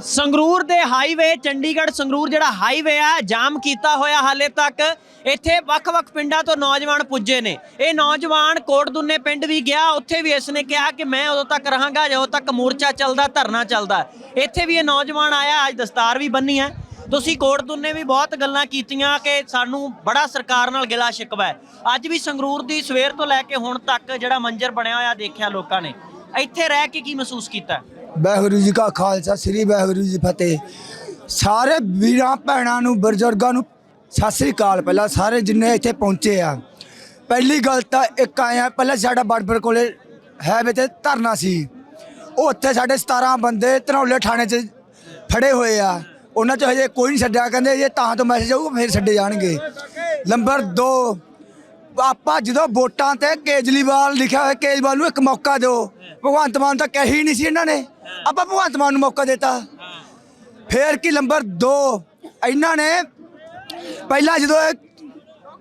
ਸੰਗਰੂਰ ਦੇ ਹਾਈਵੇ, ਚੰਡੀਗੜ੍ਹ ਸੰਗਰੂਰ ਜਿਹੜਾ ਹਾਈਵੇ ਆ, ਜਾਮ ਕੀਤਾ ਹੋਇਆ ਹਾਲੇ ਤੱਕ। ਇੱਥੇ ਵੱਖ-ਵੱਖ ਪਿੰਡਾਂ ਤੋਂ ਨੌਜਵਾਨ ਪੁੱਜੇ ਨੇ। ਇਹ ਨੌਜਵਾਨ ਕੋਟਦੁੰਨੇ ਪਿੰਡ ਵੀ ਗਿਆ, ਉੱਥੇ ਵੀ ਇਸ ਨੇ ਕਿਹਾ ਕਿ ਮੈਂ ਉਦੋਂ ਤੱਕ ਰਹਾਂਗਾ, ਜਦੋਂ ਤੱਕ ਮੋਰਚਾ ਚੱਲਦਾ, ਧਰਨਾ ਚੱਲਦਾ। ਇੱਥੇ ਵੀ ਇਹ ਨੌਜਵਾਨ ਆਇਆ, ਅੱਜ ਦਸਤਾਰ ਵੀ ਬੰਨੀ ਹੈ। ਤੁਸੀਂ ਕੋਟਦੁੰਨੇ ਵੀ ਬਹੁਤ ਗੱਲਾਂ ਕੀਤੀਆਂ ਕਿ ਸਾਨੂੰ ਬੜਾ ਸਰਕਾਰ ਨਾਲ ਗਿਲਾ ਸ਼ਿਕਵਾ ਹੈ। ਅੱਜ ਵੀ ਸੰਗਰੂਰ ਦੀ ਸਵੇਰ ਤੋਂ ਲੈ ਕੇ ਹੁਣ ਤੱਕ ਜਿਹੜਾ ਮੰਜ਼ਰ ਬਣਿਆ ਹੋਇਆ, ਦੇਖਿਆ ਲੋਕਾਂ ਨੇ। ਇੱਥੇ ਰਹਿ ਕੇ ਕੀ ਮਹਿਸੂਸ ਕੀਤਾ? ਵਾਹਿਗੁਰੂ ਜੀ ਕਾ ਖਾਲਸਾ, ਸ੍ਰੀ ਵਾਹਿਗੁਰੂ ਜੀ ਫਤਿਹ। ਸਾਰੇ ਵੀਰਾਂ ਭੈਣਾਂ ਨੂੰ, ਬਜ਼ੁਰਗਾਂ ਨੂੰ ਸਤਿ ਸ੍ਰੀ ਅਕਾਲ। ਪਹਿਲਾਂ ਸਾਰੇ ਜਿੰਨੇ ਇੱਥੇ ਪਹੁੰਚੇ ਆ, ਪਹਿਲੀ ਗੱਲ ਤਾਂ ਇੱਕ ਆਇਆ ਪਹਿਲਾਂ ਸਾਡਾ ਬਾਰਡਰ ਕੋਲੇ ਹੈ ਵੇ ਤੇ ਧਰਨਾ ਸੀ। ਉਹ ਉੱਥੇ ਸਾਡੇ 17 ਬੰਦੇ ਧਨੌਲੇ ਥਾਣੇ 'ਚ ਫੜੇ ਹੋਏ ਆ। ਉਹਨਾਂ 'ਚ ਹਜੇ ਕੋਈ ਨਹੀਂ ਛੱਡਿਆ। ਕਹਿੰਦੇ ਇਹ ਤਾਂ ਤੋਂ ਮੈਸੇਜ ਆਊਗਾ, ਫਿਰ ਛੱਡੇ ਜਾਣਗੇ। ਨੰਬਰ 2 ਆਪਾਂ ਜਦੋਂ ਵੋਟਾਂ ਤੇ ਕੇਜਲੀਵਾਲ ਲਿਖਿਆ ਹੋਇਆ ਕੇਜਲੀਵਾਲ ਨੂੰ ਇੱਕ ਮੌਕਾ ਦਿਓ। ਭਗਵੰਤ ਮਾਨ ਤਾਂ ਕਹੀ ਨਹੀਂ ਸੀ ਇਹਨਾਂ ਨੇ। ਆਪਾਂ ਭਗਵੰਤ ਮਾਨ ਨੂੰ ਮੌਕਾ ਦਿੱਤਾ। ਫੇਰ ਕੀ ਨੰਬਰ 2 ਇਹਨਾਂ ਨੇ ਪਹਿਲਾਂ ਜਦੋਂ ਇਹ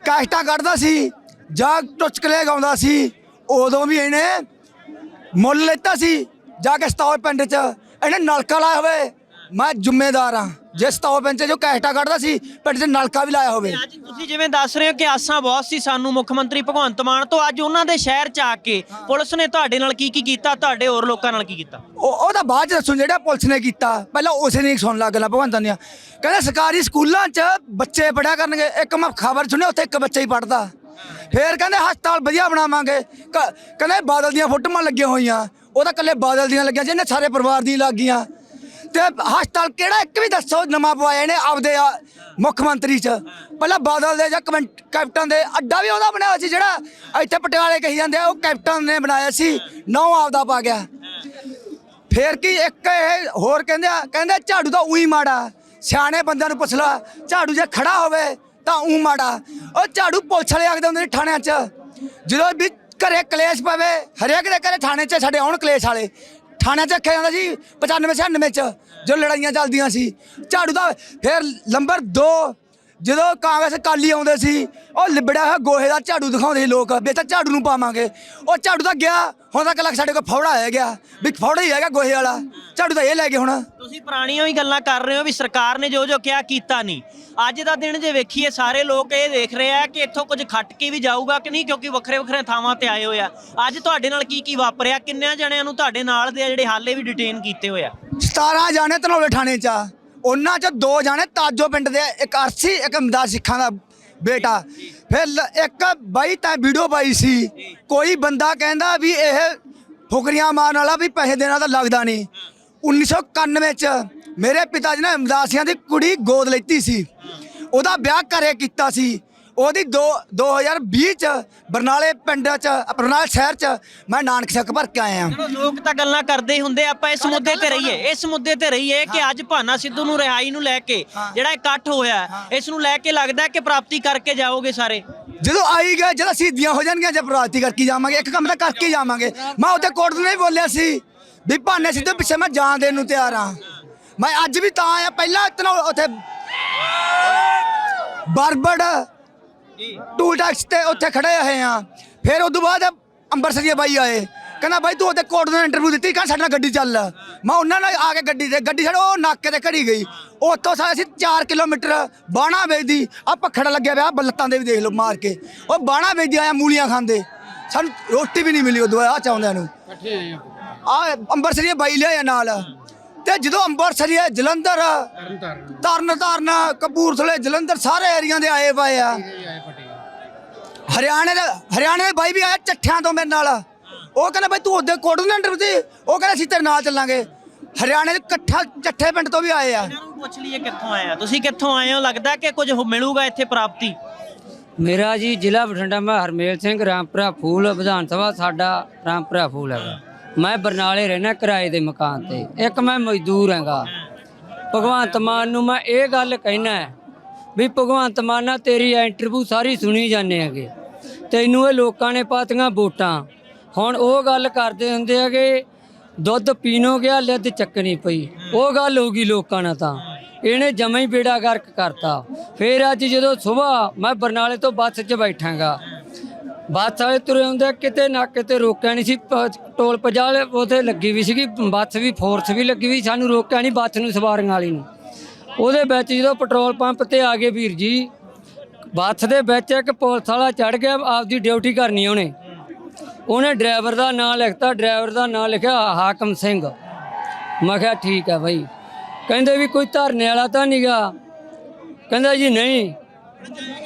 ਕਾਸਟਾ ਕੱਢਦਾ ਸੀ ਜਾਂ ਟੁਚਕਲੇ ਗਾਉਂਦਾ ਸੀ ਉਦੋਂ ਵੀ ਇਹਨੇ ਮੁੱਲ ਲੈਤਾ ਸੀ ਜਾ ਕੇ ਸਤੌਰ ਪਿੰਡ 'ਚ। ਇਹਨੇ ਨਲਕਾ ਲਾਇਆ ਹੋਵੇ। ਮੈਂ ਜ਼ਿੰਮੇਦਾਰ ਹਾਂ। ਜੇ ਸਤੌਰ ਪਿੰਡ 'ਚ ਜੋ ਕਾਸਟਾ ਕੱਢਦਾ ਸੀ ਪਿੰਡ 'ਚ ਨਲਕਾ ਵੀ ਲਾਇਆ ਹੋਵੇ। ਅੱਜ ਤੁਸੀਂ ਜਿਵੇਂ ਦੱਸ ਰਹੇ ਹੋ ਕਿ ਆਸਾਂ ਬਹੁਤ ਸੀ ਸਾਨੂੰ ਮੁੱਖ ਮੰਤਰੀ ਭਗਵੰਤ ਮਾਨ ਤੋਂ ਅੱਜ ਉਹਨਾਂ ਦੇ ਸ਼ਹਿਰ ਚ ਆ ਕੇ ਪੁਲਿਸ ਨੇ ਤੁਹਾਡੇ ਨਾਲ ਕੀ ਕੀ ਕੀਤਾ ਤੁਹਾਡੇ ਹੋਰ ਲੋਕਾਂ ਨਾਲ ਕੀ ਕੀਤਾ? ਉਹ ਉਹਦਾ ਬਾਅਦ ਚ ਦੱਸੋ ਜਿਹੜਾ ਪੁਲਿਸ ਨੇ ਕੀਤਾ ਪਹਿਲਾਂ ਉਸੇ ਨੇ ਸੁਣ ਲਾ ਗੱਲਾਂ ਭਗਵੰਤਾਂ ਦੀਆਂ। ਕਹਿੰਦੇ ਸਰਕਾਰੀ ਸਕੂਲਾਂ 'ਚ ਬੱਚੇ ਪੜਿਆ ਕਰਨਗੇ ਇੱਕ ਮੈਂ ਖਬਰ ਸੁਣੀ ਉੱਥੇ ਇੱਕ ਬੱਚਾ ਹੀ ਪੜਦਾ ਫੇਰ ਕਹਿੰਦੇ ਹਸਪਤਾਲ ਵਧੀਆ ਬਣਾਵਾਂਗੇ। ਕ- ਕਹਿੰਦੇ ਬਾਦਲ ਦੀਆਂ ਫੋਟੋਆਂ ਲੱਗੀਆਂ ਹੋਈਆਂ ਉਹ ਤਾਂ ਕੱਲੇ ਬਾਦਲ ਦੀਆਂ ਲੱਗੀਆਂ ਜਿਹਨੇ ਸਾਰੇ ਪਰਿਵਾਰ ਦੀਆਂ ਲੱਗੀਆਂ। ਤੇ ਹਸਪਤਾਲ ਕਿਹੜਾ ਇੱਕ ਵੀ ਦੱਸੋ, ਨਵਾਂ ਪਵਾਇਆ ਇਹਨੇ ਆਪਦੇ ਆ ਮੁੱਖ ਮੰਤਰੀ ਚ। ਪਹਿਲਾਂ ਬਾਦਲ ਦੇ ਜਾਂ ਕਮੈਂਟ- ਕੈਪਟਨ ਦੇ ਅੱਡਾ ਵੀ ਉਹਦਾ ਬਣਾਇਆ ਸੀ ਜਿਹੜਾ ਇੱਥੇ ਪਟਿਆਲੇ ਕਹੀ ਜਾਂਦੇ ਆ, ਉਹ ਕੈਪਟਨ ਨੇ ਬਣਾਇਆ ਸੀ ਨੌ ਆਪਦਾ ਪਾ ਗਿਆ। ਫੇਰ ਕੀ ਇੱਕ ਇਹ ਹੋਰ ਕਹਿੰਦੇ ਆ, ਕਹਿੰਦੇ ਝਾੜੂ ਤਾਂ ਉਹੀ ਮਾੜਾ, ਸਿਆਣੇ ਬੰਦਿਆਂ ਨੂੰ ਪੁੱਛ ਲਾ, ਝਾੜੂ ਜੇ ਖੜਾ ਹੋਵੇ ਤਾਂ ਉਹ ਮਾੜਾ। ਉਹ ਝਾੜੂ ਪੁਲਿਸ ਵਾਲੇ ਆਖਦੇ ਹੁੰਦੇ ਨੇ ਥਾਣਿਆਂ 'ਚ, ਜਦੋਂ ਵੀ ਘਰੇ ਕਲੇਸ਼ ਪਵੇ, ਹਰੇਕ ਦੇ ਘਰੇ ਥਾਣੇ 'ਚ, ਸਾਡੇ ਆਉਣ ਕਲੇਸ਼ ਵਾਲੇ। ਥਾਣਿਆਂ 'ਚ ਰੱਖਿਆ ਜਾਂਦਾ ਸੀ 95 96 'ਚ ਜੋ ਲੜਾਈਆਂ ਚੱਲਦੀਆਂ ਸੀ। ਝਾੜੂ ਦਾ ਫਿਰ ਨੰਬਰ 2 ਜਦੋਂ ਕਾਂਗਰਸ ਕਾਲੀ ਆਉਂਦੇ ਸੀ ਉਹ ਲਿਬੜਿਆ ਹੋਇਆ ਗੋਹੇ ਦਾ ਝਾੜੂ ਦਿਖਾਉਂਦੇ ਸੀ ਲੋਕ ਵੀ ਤਾਂ ਝਾੜੂ ਨੂੰ ਪਾਵਾਂਗੇ। ਉਹ ਝਾੜੂ ਤਾਂ ਗਿਆ ਹੁਣ ਤੱਕ ਲੱਗ ਸਾਡੇ ਕੋਲ ਫੌੜਾ ਆ ਗਿਆ ਵੀ ਫੌੜਾ ਹੀ ਹੈਗਾ ਗੋਹੇ ਵਾਲਾ। ਝਾੜੂ ਤਾਂ ਇਹ ਲੈ ਗਏ ਹੁਣ। ਤੁਸੀਂ ਪੁਰਾਣੀਆਂ ਵੀ ਗੱਲਾਂ ਕਰ ਰਹੇ ਹੋ ਵੀ ਸਰਕਾਰ ਨੇ ਜੋ ਜੋ ਕਿਹਾ ਕੀਤਾ ਨਹੀਂ। ਅੱਜ ਦਾ ਦਿਨ ਜੇ ਵੇਖੀਏ ਸਾਰੇ ਲੋਕ ਇਹ ਦੇਖ ਰਹੇ ਆ ਕਿ ਇੱਥੋਂ ਕੁਝ ਖੱਟ ਕੇ ਵੀ ਜਾਊਗਾ ਕਿ ਨਹੀਂ ਕਿਉਂਕਿ ਵੱਖਰੇ ਵੱਖਰੇ ਥਾਵਾਂ ਤੇ ਆਏ ਹੋਏ ਆ। ਅੱਜ ਤੁਹਾਡੇ ਨਾਲ ਕੀ ਕੀ ਵਾਪਰਿਆ? ਕਿੰਨਿਆਂ ਜਣਿਆਂ ਨੂੰ ਤੁਹਾਡੇ ਨਾਲ ਦੇ ਜਿਹੜੇ ਹਾਲੇ ਵੀ ਡਿਟੇਨ ਕੀਤੇ ਹੋਏ ਆ? 17 ਜਾਣੇ ਧਨੌਲੇ ਥਾਣੇ ਚ ਆ। ਉਹਨਾਂ ਚ ਦੋ ਜਾਣੇ ਤਾਜੋ ਪਿੰਡ ਦੇ ਇੱਕ ਅਰਸੀ, ਇੱਕ ਮਦਾਰ ਸਿੱਖਾਂ ਦਾ ਬੇਟਾ। ਫਿਰ ਲ- ਇੱਕ ਬਾਈ ਤਾਂ ਵੀਡੀਓ ਪਾਈ ਸੀ। ਕੋਈ ਬੰਦਾ ਕਹਿੰਦਾ ਵੀ ਇਹ ਫੁਕਰੀਆਂ ਮਾਰਨ ਵਾਲਾ ਵੀ ਪੈਸੇ ਦੇਣਾ ਤਾਂ ਲੱਗਦਾ ਨਹੀਂ। 1991 ਚ ਮੇਰੇ ਪਿਤਾ ਜੀ ਨੇ ਮਦਾਸੀਆਂ ਦੀ ਕੁੜੀ ਗੋਦ ਲੈਤੀ ਸੀ। ਉਹਦਾ ਵਿਆਹ ਘਰੇ ਕੀਤਾ ਸੀ। ਉਹਦੀ 2 2020 ਚ ਬਰਨਾਲੇ ਪਿੰਡ ਚ ਬਰਨਾਲੇ ਸ਼ਹਿਰ ਚ ਮੈਂ ਨਾਨਕ ਛੱਕ ਭਰ ਕੇ ਆਇਆ ਚਲੋ ਲੋਕ ਤਾਂ ਗੱਲਾਂ ਕਰਦੇ ਹੀ ਹੁੰਦੇ ਆਪਾਂ ਇਸ ਮੁੱਦੇ ਤੇ ਰਹੀਏ। ਇਸ ਮੁੱਦੇ ਤੇ ਰਹੀਏ ਕਿ ਅੱਜ ਭਾਨਾ ਸਿੱਧੂ ਨੂੰ ਰਿਹਾਈ ਨੂੰ ਲੈ ਕੇ ਜਿਹੜਾ ਇਕੱਠ ਹੋਇਆ ਇਸ ਨੂੰ ਲੈ ਕੇ ਲੱਗਦਾ ਕਿ ਪ੍ਰਾਪਤੀ ਕਰਕੇ ਜਾਓਗੇ ਸਾਰੇ? ਜਦੋਂ ਆਈ ਗਏ ਜਦੋਂ ਸਿੱਧੀਆਂ ਹੋ ਜਾਣਗੀਆਂ ਜਦ ਪ੍ਰਾਪਤੀ ਕਰਕੇ ਜਾਵਾਂਗੇ ਇੱਕ ਕੰਮ ਤਾਂ ਕਰਕੇ ਜਾਵਾਂਗੇ। ਮੈਂ ਉੱਥੇ ਕੋਰਟ ਨੂੰ ਨਹੀਂ ਬੋਲਿਆ ਸੀ ਵੀ ਭਾਨੇ ਸਿੱਧੇ ਪਿੱਛੇ ਮੈਂ ਜਾਣ ਦੇਣ ਨੂੰ ਤਿਆਰ ਹਾਂ। ਮੈਂ ਅੱਜ ਵੀ ਤਾਂ ਆਇਆ ਪਹਿਲਾਂ ਇਤਨਾ ਉੱਥੇ ਬਰਬੜ ਟੂਲ ਟੈਕਸ ਤੇ ਉੱਥੇ ਖੜੇ ਹੋਏ ਆ। ਫਿਰ ਉਸ ਤੋਂ ਬਾਅਦ ਅੰਮ੍ਰਿਤਸਰੀਏ ਬਾਈ ਆਏ। ਕਹਿੰਦਾ ਬਾਈ ਤੂੰ ਉਹਦੇ ਕੋਰਟ ਨੂੰ ਇੰਟਰਵਿਊ ਦਿੱਤੀ ਕਹਿੰਦਾ ਸਾਡੇ ਨਾਲ ਗੱਡੀ ਚੱਲ। ਮੈਂ ਉਹਨਾਂ ਨਾਲ ਆ ਕੇ ਗੱਡੀ ਤੇ ਗੱਡੀ ਸਾਡੇ ਉਹ ਨਾਕੇ ਤੇ ਖੜੀ ਗਈ। ਉੱਥੋਂ ਸਾਰੇ ਅਸੀਂ 4 ਕਿਲੋਮੀਟਰ ਬਾਣਾ ਵੇਚਦੀ ਆ ਪਖੜਾ ਲੱਗਿਆ ਪਿਆ ਬੱਲਤਾਂ ਦੇ ਵੀ ਦੇਖ ਲਓ ਮਾਰ ਕੇ। ਉਹ ਬਾਣਾ ਵੇਚਦੀ ਆਇਆ ਮੂਲੀਆਂ ਖਾਂਦੇ ਸਾਨੂੰ ਰੋਟੀ ਵੀ ਨਹੀਂ ਮਿਲੀ ਉਦੋਂ ਆ ਚਾਹੁੰਦਿਆਂ ਨੂੰ। ਆ। ਅੰਮ੍ਰਿਤਸਰੀਏ ਬਾਈ ਲਿਆਇਆ ਨਾਲ। ਤੇ ਜਦੋਂ ਅੰਮ੍ਰਿਤਸਰੀਏ ਜਲੰਧਰ ਤਰਨ ਤਾਰਨ ਕਪੂਰਥਲੇ ਜਲੰਧਰ ਸਾਰੇ ਏਰੀਆ ਦੇ ਆਏ ਪਏ ਆ। ਹਰਿਆਣੇ ਦੇ ਹਰਿਆਣੇ ਦੇ ਬਾਈ ਵੀ ਆਇਆ ਚੱਠਿਆਂ ਤੋਂ ਮੇਰੇ ਨਾਲ। ਉਹ ਕਹਿੰਦਾ ਬਾਈ ਤੂੰ ਉਹਦੇ ਕੋਆਰਡੀਨੇਟਰ ਸੀ ਉਹ ਕਹਿੰਦਾ ਅਸੀਂ ਤੇਰੇ ਨਾਲ ਚੱਲਾਂਗੇ। ਹਰਿਆਣੇ ਦੇ ਇਕੱਠਾ ਚੱਠੇ ਪਿੰਡ ਤੋਂ ਵੀ ਆਏ ਆ। ਇਹਨਾਂ ਨੂੰ ਪੁੱਛ ਲਈਏ ਕਿੱਥੋਂ ਆਏ ਆ। ਤੁਸੀਂ ਕਿੱਥੋਂ ਆਏ ਹੋ? ਲੱਗਦਾ ਕਿ ਕੁਝ ਹੋ- ਮਿਲੂਗਾ ਇੱਥੇ ਪ੍ਰਾਪਤੀ। ਮੇਰਾ ਜੀ ਜ਼ਿਲ੍ਹਾ ਬਠਿੰਡਾ ਮੈਂ ਹਰਮੇਲ ਸਿੰਘ ਰਾਮਪੁਰਾ ਫੂਲ ਵਿਧਾਨ ਸਭਾ ਸਾਡਾ ਰਾਮਪੁਰਾ ਫੂਲ ਹੈਗਾ। ਮੈਂ ਬਰਨਾਲੇ ਰਹਿਣਾ ਕਿਰਾਏ ਦੇ ਮਕਾਨ ਤੇ। ਇੱਕ ਮੈਂ ਮਜ਼ਦੂਰ ਹੈਗਾ। ਭਗਵੰਤ ਮਾਨ ਨੂੰ ਮੈਂ ਇਹ ਗੱਲ ਕਹਿਣਾ ਵੀ ਭਗਵੰਤ ਮਾਨ ਨਾਲ ਤੇਰੀ ਇੰਟਰਵਿਊ ਸਾਰੀ ਸੁਣੀ ਜਾਂਦੇ ਹੈਗੇ। ਤੈਨੂੰ ਇਹ ਲੋਕਾਂ ਨੇ ਪਾਤੀਆਂ ਵੋਟਾਂ। ਹੁਣ ਉਹ ਗੱਲ ਕਰਦੇ ਹੁੰਦੇ ਹੈਗੇ, ਦੁੱਧ ਪੀਣੋ ਗਿਆ ਲਿੱਦ ਚੱਕਣੀ ਪਈ? ਉਹ ਗੱਲ ਹੋ ਗਈ ਲੋਕਾਂ ਨਾਲ ਤਾਂ। ਇਹਨੇ ਜਮਾਂ ਹੀ ਬੇੜਾ ਗਰਕ ਕਰਤਾ। ਫਿਰ ਅੱਜ ਜਦੋਂ ਸਵੇਰ ਮੈਂ ਬਰਨਾਲੇ ਤੋਂ ਬੱਸ 'ਚ ਬੈਠਾਂਗਾ। ਬੱਸ ਵਾਲੇ ਤੁਰੇ ਹੁੰਦੇ ਕਿਤੇ ਨਾ ਕਿਤੇ ਰੋਕਿਆ ਨਹੀਂ ਸੀ ਪ- ਟੋਲ ਪਜਾਲ ਉਥੇ ਲੱਗੀ ਵੀ ਸੀਗੀ, ਬੱਸ ਵੀ, ਫੋਰਸ ਵੀ ਲੱਗੀ ਵੀ, ਸਾਨੂੰ ਰੋਕਿਆ ਨਹੀਂ ਬੱਸ ਨੂੰ ਸਵਾਰੀਆਂ ਵਾਲੀ ਨੂੰ। ਉਹਦੇ ਵਿੱਚ ਜਦੋਂ ਪੈਟਰੋਲ ਪੰਪ ਤੇ ਆ ਗਏ ਵੀਰ ਜੀ, ਬੱਸ ਦੇ ਵਿੱਚ ਇੱਕ ਪੁਲਿਸ ਵਾਲਾ ਚੜ ਗਿਆ, ਆਪਦੀ ਡਿਊਟੀ ਕਰਨੀ ਉਹਨੇ। ਉਹਨੇ ਡਰਾਈਵਰ ਦਾ ਨਾਮ ਲਿਖਤਾ, ਡਰਾਈਵਰ ਦਾ ਨਾਮ ਲਿਖਿਆ ਹਾਕਮ ਸਿੰਘ। ਮੈਂ ਕਿਹਾ, ਠੀਕ ਹੈ ਭਾਈ ਕਹਿੰਦੇ ਵੀ ਕੋਈ ਧਰਨੇ ਵਾਲਾ ਤਾਂ ਨਹੀਂਗਾ ਕਹਿੰਦਾ ਜੀ, ਨਹੀਂ,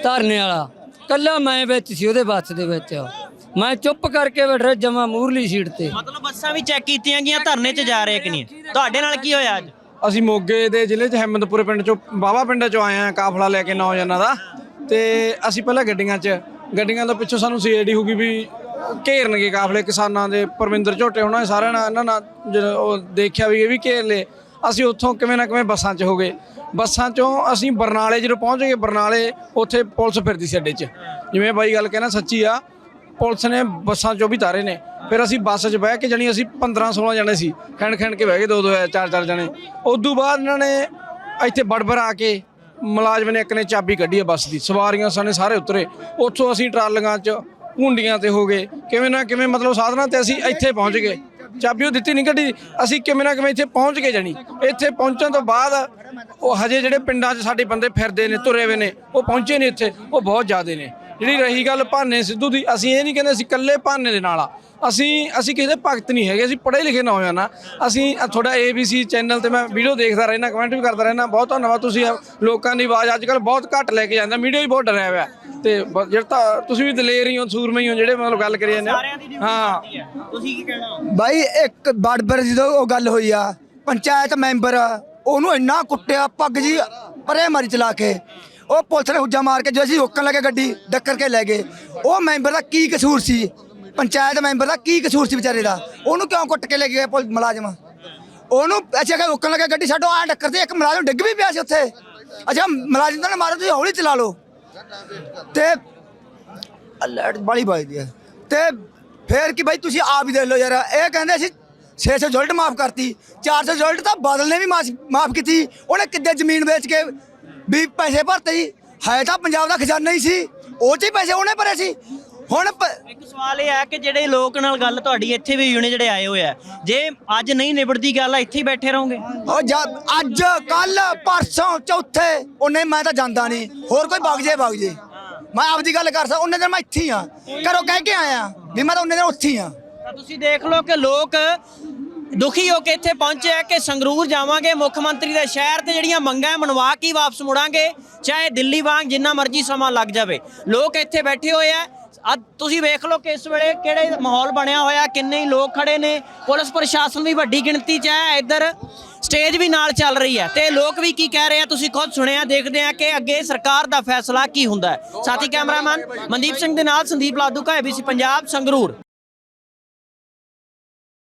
ਧਰਨੇ ਵਾਲਾ। ਕੱਲਾ ਮੈਂ ਵਿੱਚ ਸੀ ਉਹਦੇ ਬੱਸ ਦੇ ਵਿੱਚ। ਮੈਂ ਚੁੱਪ ਕਰਕੇ ਬੈਠਾ ਜਮਾ ਮੂਰਲੀ ਸੀਟ ਤੇ। ਮਤਲਬ ਬੱਸਾਂ ਵੀ ਚੈੱਕ ਕੀਤੀਆਂ ਗਈਆਂ ਧਰਨੇ 'ਚ ਜਾ ਰਹੇ ਕਿ ਨਹੀਂ? ਤੁਹਾਡੇ ਨਾਲ ਕੀ ਹੋਇਆ ਅੱਜ? ਅਸੀਂ ਮੋਗੇ ਦੇ ਜ਼ਿਲ੍ਹੇ 'ਚ ਹਿੰਮਤਪੁਰ ਪਿੰਡ 'ਚੋਂ ਬਾਵਾ ਪਿੰਡ 'ਚੋਂ ਆਏ ਆ ਕਾਫਲਾ ਲੈ ਕੇ ਨੌਜਵਾਨਾਂ ਦਾ। ਤੇ ਅਸੀਂ ਪਹਿਲਾਂ ਗੱਡੀਆਂ 'ਚ ਗੱਡੀਆਂ ਤੋਂ ਪਿੱਛੋਂ ਸਾਨੂੰ ਸੀਆਈਡੀ ਹੋ ਗਈ ਵੀ ਘੇਰਨਗੇ ਕਾਫਲੇ ਕਿਸਾਨਾਂ ਦੇ ਪਰਵਿੰਦਰ ਝੋਟੇ ਉਹਨਾਂ ਨੇ ਸਾਰਿਆਂ ਨਾਲ ਇਹਨਾਂ ਨਾਲ ਜਦੋਂ ਉਹ ਦੇਖਿਆ ਵੀ ਇਹ ਵੀ ਘੇਰ ਲਏ ਅਸੀਂ ਉੱਥੋਂ ਕਿਵੇਂ ਨਾ ਕਿਵੇਂ ਬੱਸਾਂ 'ਚ ਹੋ ਗਏ। ਬੱਸਾਂ 'ਚੋਂ ਅਸੀਂ ਬਰਨਾਲੇ ਜਦੋਂ ਪਹੁੰਚ ਗਏ ਬਰਨਾਲੇ ਉੱਥੇ ਪੁਲਿਸ ਫਿਰਦੀ ਸੀ ਅੱਡੇ 'ਚ। ਜਿਵੇਂ ਬਾਈ ਗੱਲ ਕਹਿਣਾ ਸੱਚੀ ਆ ਪੁਲਿਸ ਨੇ ਬੱਸਾਂ 'ਚੋਂ ਵੀ ਤਾਰੇ ਨੇ। ਫਿਰ ਅਸੀਂ ਬੱਸ 'ਚ ਬਹਿ ਕੇ ਜਾਣੀ, ਅਸੀਂ 15 16 ਜਣੇ ਸੀ। ਖੈਣ ਖੈਣ ਕੇ ਬਹਿ ਗਏ ਦੋ ਦੋ ਚਾਰ ਚਾਰ ਜਣੇ। ਉਦੋਂ ਬਾਅਦ ਇਹਨਾਂ ਨੇ ਇੱਥੇ ਬੜਬੜ ਆ ਕੇ ਮੁਲਾਜ਼ਮ ਨੇ ਇੱਕ ਨੇ ਚਾਬੀ ਕੱਢੀ ਆ ਬੱਸ ਦੀ। ਸਵਾਰੀਆਂ ਸਾਨੇ ਸਾਰੇ ਉਤਰੇ। ਉੱਥੋਂ ਅਸੀਂ ਟਰਾਲੀਆਂ 'ਚ ਹੁੰਡੀਆਂ ਤੇ ਹੋ ਗਏ। ਕਿਵੇਂ ਨਾ ਕਿਵੇਂ ਮਤਲਬ ਸਾਧਨਾਂ ਤੇ ਅਸੀਂ ਇੱਥੇ ਪਹੁੰਚ ਗਏ। ਚਾਬੀ ਉਹ ਦਿੱਤੀ ਨਹੀਂ ਕੱਢੀ। ਅਸੀਂ ਕਿਵੇਂ ਨਾ ਕਿਵੇਂ ਇੱਥੇ ਪਹੁੰਚ ਗਏ ਜਾਣੀ। ਇੱਥੇ ਪਹੁੰਚਣ ਤੋਂ ਬਾਅਦ ਉਹ ਹਜੇ ਜਿਹੜੇ ਪਿੰਡਾਂ 'ਚ ਸਾਡੇ ਬੰਦੇ ਫਿਰਦੇ ਨੇ, ਤੁਰੇ ਹੋਏ ਨੇ, ਉਹ ਪਹੁੰਚੇ ਨਹੀਂ ਇੱਥੇ। ਉਹ ਬਹੁਤ ਜ਼ਿਆਦੇ ਨੇ। ਜਿਹੜੀ ਰਹੀ ਗੱਲ ਭਾਨੇ ਸਿੱਧੂ ਦੀ ਅਸੀਂ ਇਹ ਨਹੀਂ ਕਹਿੰਦੇ ਅਸੀਂ ਇਕੱਲੇ ਭਾਨੇ ਦੇ ਨਾਲ ਆ। ਅਸੀਂ ਅਸੀਂ ਕਿਸੇ ਦੇ ਭਗਤ ਨਹੀਂ ਹੈਗੇ ਅਸੀਂ ਪੜ੍ਹੇ ਲਿਖੇ ਨੌਜਵਾਨ ਆ ਅਸੀਂ ਆਹ ਤੁਹਾਡਾ ABC ਚੈਨਲ ਤੇ ਮੈਂ ਵੀਡੀਓ ਦੇਖਦਾ ਰਹਿਣਾ ਕਮੈਂਟ ਵੀ ਕਰਦਾ ਰਹਿਣਾ ਬਹੁਤ ਧੰਨਵਾਦ ਤੁਸੀਂ ਲੋਕਾਂ ਦੀ ਆਵਾਜ਼ ਅੱਜ ਕੱਲ ਬਹੁਤ ਘੱਟ ਲੈ ਕੇ ਜਾਂਦਾ ਮੀਡੀਆ ਵੀ ਬਹੁਤ ਡਰਿਆ ਹੋਇਆ। ਤੇ ਜਿਹੜਾ ਤਾਂ ਤੁਸੀਂ ਵੀ ਦਲੇਰ ਹੀ ਹੋ ਸੂਰਮੇ ਹੀ ਹੋ ਜਿਹੜੇ ਮਤਲਬ ਗੱਲ ਕਰੀ ਜਾਂਦੇ ਹੋ। ਤੁਸੀਂ ਕੀ ਕਹਿਣਾ? ਬਾਈ ਇੱਕ ਬੜਬੜ ਜਦੋਂ ਉਹ ਗੱਲ ਹੋਈ ਆ ਪੰਚਾਇਤ ਮੈਂਬਰ ਉਹਨੂੰ ਇੰਨਾ ਕੁੱਟਿਆ ਪੱਗ ਜੀ ਪਰੇ ਮਾਰੀ ਚਲਾ ਕੇ। ਉਹ ਪੁਲਿਸ ਨੇ ਹੁੱਜਾ ਮਾਰ ਕੇ ਜੋ ਅਸੀਂ ਰੋਕਣ ਲੱਗੇ ਗੱਡੀ, ਡੱਕਰ ਕੇ ਲੈ ਗਏ। ਉਹ ਮੈਂਬਰ ਦਾ ਕੀ ਕਸੂਰ ਸੀ? ਪੰਚਾਇਤ ਮੈਂਬਰ ਦਾ ਕੀ ਕਸੂਰ ਸੀ ਵਿਚਾਰੇ ਦਾ? ਉਹਨੂੰ ਕਿਉਂ ਕੁੱਟ ਕੇ ਲੈ ਗਏ ਪੁਲਿਸ ਮੁਲਾਜ਼ਮ? ਉਹਨੂੰ ਅੱਛਾ ਕਿ ਰੋਕਣ ਲੱਗੇ ਗੱਡੀ, ਛੱਡੋ ਆ ਡੱਕਰ ਤੇ ਇੱਕ ਮੁਲਾਜ਼ਮ ਡਿੱਗ ਵੀ ਪਿਆ ਸੀ ਉੱਥੇ। ਅੱਛਾ, ਮੁਲਾਜ਼ਮ ਤਾਂ ਨਾ ਮਾਰੋ, ਤੁਸੀਂ ਹੌਲੀ ਚਲਾ ਲਓ। ਤੇ ਅਲਰਟ ਬੜੀ ਵੱਜਦੀ ਹੈ ਤੇ ਫੇਰ ਕਿ ਬਾਈ ਤੁਸੀਂ ਆਪ ਹੀ ਦੇਖ ਲਓ ਯਾਰ, ਇਹ ਕਹਿੰਦੇ ਸੀ 600 ਜੁਲਟ ਮਾਫ ਕਰਤੀ। 400 ਜੁਲਟ ਤਾਂ ਬਾਦਲ ਨੇ ਵੀ ਮਾਫ ਕੀਤੀ। ਉਹਨੇ ਕਿੱਦੇ ਜ਼ਮੀਨ ਵੇਚ ਕੇ ਵੀ ਪੈਸੇ ਭਰਤੇ ਜੀ। ਹੈ ਤਾਂ ਪੰਜਾਬ ਦਾ ਖਜ਼ਾਨਾ ਹੀ ਸੀ। ਉਹ 'ਚ ਹੀ ਪੈਸੇ ਉਹਨੇ ਭਰੇ ਸੀ। ਹੁਣ ਇੱਕ ਸਵਾਲ ਇਹ ਹੈ ਕਿ ਜਿਹੜੇ ਲੋਕ ਨਾਲ ਗੱਲ ਤੁਹਾਡੀ ਇੱਥੇ ਵੀ ਹੋਈ ਨੇ ਜਿਹੜੇ ਆਏ ਹੋਏ ਆ ਜੇ ਅੱਜ ਨਹੀਂ ਨਿਬੜਦੀ ਗੱਲ ਆ ਇੱਥੇ ਹੀ ਬੈਠੇ ਰਹੋਗੇ? ਉਹ ਜਦ ਅੱਜ ਕੱਲ ਪਰਸੋਂ ਚੌਥੇ ਉਹਨੇ ਮੈਂ ਤਾਂ ਜਾਂਦਾ ਨਹੀਂ। ਹੋਰ ਕੋਈ ਵਗ ਜੇ ਵਗ ਜੇ। ਮੈਂ ਆਪਦੀ ਗੱਲ ਕਰ ਸਕਦਾ ਉਹਨੇ ਦਿਨ ਮੈਂ ਇੱਥੇ ਹੀ ਆ। ਘਰੋਂ ਕਹਿ ਕੇ ਆਇਆ ਵੀ ਮੈਂ ਤਾਂ ਉਹਨੇ ਦਿਨ ਉੱਥੇ ਹੀ ਆ। ਤੁਸੀਂ ਦੇਖ ਲਓ ਕਿ ਲੋਕ ਦੁਖੀ ਹੋ ਕੇ ਇੱਥੇ ਪਹੁੰਚੇ ਆ ਕਿ ਸੰਗਰੂਰ ਜਾਵਾਂਗੇ, ਮੁੱਖ ਮੰਤਰੀ ਦੇ ਸ਼ਹਿਰ ਤੇ ਜਿਹੜੀਆਂ ਮੰਗਾਂ ਮਨਵਾ ਕੇ ਵਾਪਸ ਮੁੜਾਂਗੇ, ਚਾਹੇ ਦਿੱਲੀ ਵਾਂਗ ਜਿੰਨਾ ਮਰਜ਼ੀ ਸਮਾਂ ਲੱਗ ਜਾਵੇ। ਲੋਕ ਇੱਥੇ ਬੈਠੇ ਹੋਏ ਆ। ਅੱਜ ਤੁਸੀਂ ਵੇਖ ਲਓ ਕਿ ਇਸ ਵੇਲੇ ਕਿਹੜੇ ਮਾਹੌਲ ਬਣਿਆ ਹੋਇਆ, ਕਿੰਨੇ ਹੀ ਲੋਕ ਖੜੇ ਨੇ। ਪੁਲਿਸ ਪ੍ਰਸ਼ਾਸਨ ਵੀ ਵੱਡੀ ਗਿਣਤੀ 'ਚ ਹੈ, ਇੱਧਰ ਸਟੇਜ ਵੀ ਨਾਲ ਚੱਲ ਰਹੀ ਹੈ। ਤੇ ਲੋਕ ਵੀ ਕੀ ਕਹਿ ਰਹੇ ਆ, ਤੁਸੀਂ ਖੁਦ ਸੁਣਿਆ, ਦੇਖਦੇ ਆ ਕਿ ਅੱਗੇ ਸਰਕਾਰ ਦਾ ਫੈਸਲਾ ਕੀ ਹੁੰਦਾ ਹੈ। ਸਾਥੀ ਕੈਮਰਾਮੈਨ ਮਨਦੀਪ ਸਿੰਘ ਦੇ ਨਾਲ ਸੰਦੀਪ ਲਾਦੂ ਕਾ ABC ਪੰਜਾਬ, ਸੰਗਰੂਰ।